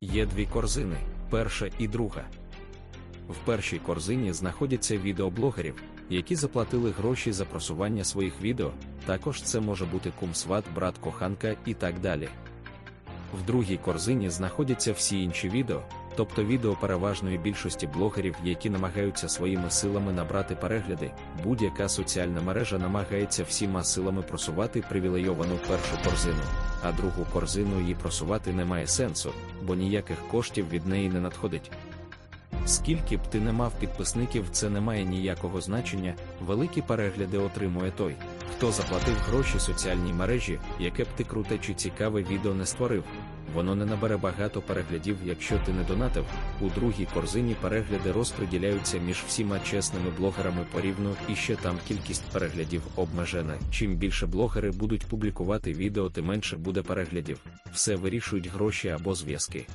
Є дві корзини, перша і друга. В першій корзині знаходяться відеоблогерів, які заплатили гроші за просування своїх відео, також це може бути кум-сват, брат коханка і так далі. В другій корзині знаходяться всі інші відео, тобто відео переважної більшості блогерів, які намагаються своїми силами набрати перегляди, будь-яка соціальна мережа намагається всіма силами просувати привілейовану першу корзину, а другу корзину її просувати немає сенсу, бо ніяких коштів від неї не надходить. Скільки б ти не мав підписників, це не має ніякого значення, великі перегляди отримує той, хто заплатив гроші соціальній мережі, яке б ти круте чи цікаве відео не створив. Воно не набере багато переглядів, якщо ти не донатив. У другій корзині перегляди розподіляються між всіма чесними блогерами порівну, і ще там кількість переглядів обмежена. Чим більше блогери будуть публікувати відео, тим менше буде переглядів. Все вирішують гроші або зв'язки.